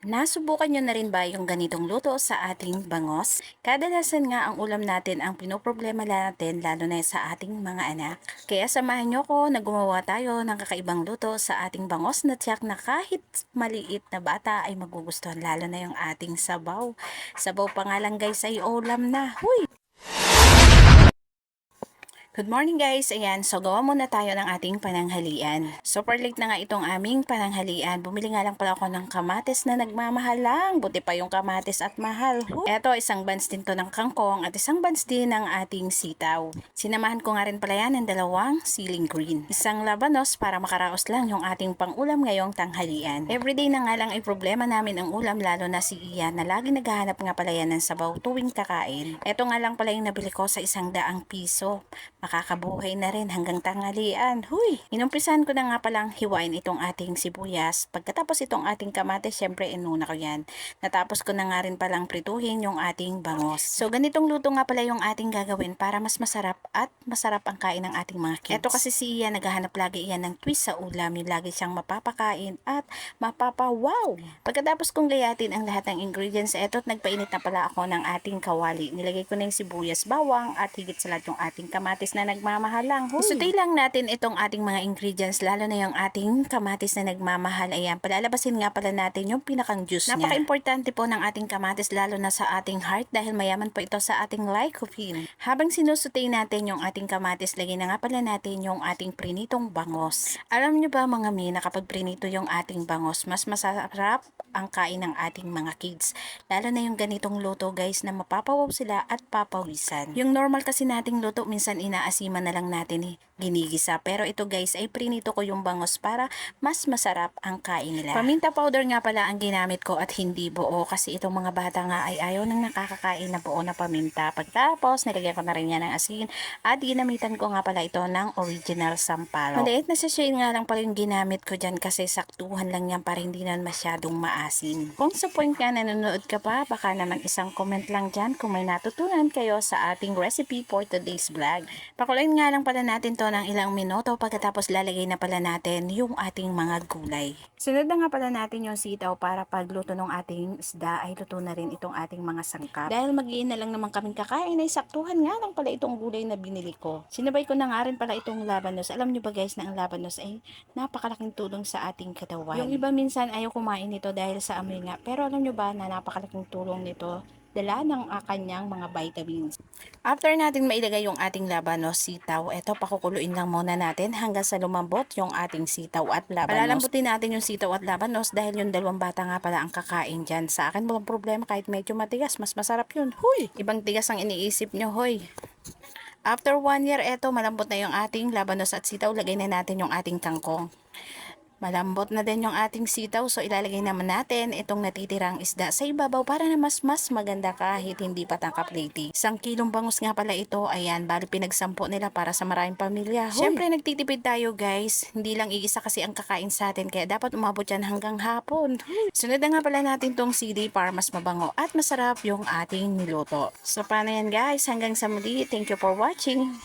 Nasubukan nyo na rin ba yung ganitong luto sa ating bangos? Kadalasan nga ang ulam natin ang pinoproblema natin lalo na sa ating mga anak. Kaya samahan nyo ko na gumawa tayo ng kakaibang luto sa ating bangos na tiyak na kahit maliit na bata ay magugustuhan lalo na yung ating sabaw. Sabaw pa nga lang guys ay ulam na. Huy! Good morning guys! Ayan, so gawa muna tayo ng ating pananghalian. Super late na nga itong aming pananghalian. Bumili nga lang pala ako ng kamatis na nagmamahal lang. Buti pa yung kamatis at mahal. Eto, isang buns din to ng kangkong at isang buns din ng ating sitaw. Sinamahan ko nga rin pala yan ng dalawang ceiling green. Isang labanos para makaraos lang yung ating pangulam ngayong tanghalian. Everyday na nga lang ay problema namin ang ulam lalo na si Ian na lagi naghahanap nga pala yan ng sabaw tuwing kakain. Eto nga lang pala yung nabili ko sa isang daang piso makakabuhay na rin hanggang tanghalian. Huy! Inumpisahan ko na nga palang hiwain itong ating sibuyas. Pagkatapos itong ating kamatis, syempre inuna ko yan. Natapos ko na nga rin palang prituhin yung ating bangos. So ganitong luto nga pala yung ating gagawin para mas masarap at masarap ang kain ng ating mga kids. Ito kasi si Ian, naghahanap lagi iyan ng twist sa ulam. Yung lagi siyang mapapakain at mapapa-wow! Pagkatapos kong gayatin ang lahat ng ingredients, eto't nagpainit na pala ako ng ating kawali. Nilagay ko na yung sibuyas, bawang at higit sa lahat yung ating kamatis na nagmamahal lang. Isutay lang natin itong ating mga ingredients, lalo na yung ating kamatis na nagmamahal. Ayan, palalabasin nga pala natin yung pinakang juice niya. Napaka-importante po ng ating kamatis, lalo na sa ating heart dahil mayaman po ito sa ating lycopene. Habang sinusutay natin yung ating kamatis, lagyan na nga pala natin yung ating prinitong bangos. Alam nyo ba mga mi, na kapag prinito yung ating bangos, mas masarap ang kain ng ating mga kids. Lalo na yung ganitong luto guys na mapapawaw sila at papawisan. Yung normal kasi nating luto minsan inaasiman na lang natin eh, ginigisa. Pero ito guys ay prinito ko yung bangos para mas masarap ang kain nila. Paminta powder nga pala ang ginamit ko at hindi buo kasi itong mga bata nga ay ayaw nang nakakakain na buo na paminta. Pagtapos nilagyan ko na rin yan ng asin at ginamitan ko nga pala ito ng original sampalo. Maliit na sachet nga lang pala yung ginamit ko dyan kasi saktuhan lang yan para hindi na masyadong maasin. Kung sa point nga nanonood ka pa, baka naman isang comment lang dyan kung may natutunan kayo sa ating recipe for today's vlog. Pakulayin nga lang pala natin to ng ilang minuto pagkatapos lalagay na pala natin yung ating mga gulay. Sunod na nga pala natin yung sitaw para pagluto ng ating isda ay luto na rin itong ating mga sangkap. Dahil magiin na lang naman kaming kakain ay saktuhan nga lang pala itong gulay na binili ko. Sinabay ko na nga rin pala itong labanos. Alam nyo ba guys na ang labanos ay napakalaking tulong sa ating katawan. Yung iba minsan ayaw kumain nito dahil sa amoy nga. Pero alam nyo ba na napakalaking tulong nito dala ng uh, kanyang mga vitamins. After natin mailagay yung ating labanos, sitaw, eto pakukuluin lang muna natin hanggang sa lumambot yung ating sitaw at labanos. Palalambutin natin yung sitaw at labanos dahil yung dalawang bata nga pala ang kakain dyan. Sa akin walang problema kahit medyo matigas, mas masarap yun. Huy! Ibang tigas ang iniisip nyo, hoy. After one year, eto malambot na yung ating labanos at sitaw. Lagay na natin yung ating kangkong. Malambot na din yung ating sitaw so ilalagay naman natin itong natitirang isda sa ibabaw para na mas mas maganda kahit hindi pa tangka-plating. Isang kilong bangus nga pala ito, ayan, bali pinagsampo nila para sa maraming pamilya. Siyempre nagtitipid tayo guys, hindi lang iisa kasi ang kakain sa atin kaya dapat umabot yan hanggang hapon. Sunod na nga pala natin tong CD para mas mabango at masarap yung ating niluto. So paano yan guys, hanggang sa muli, thank you for watching.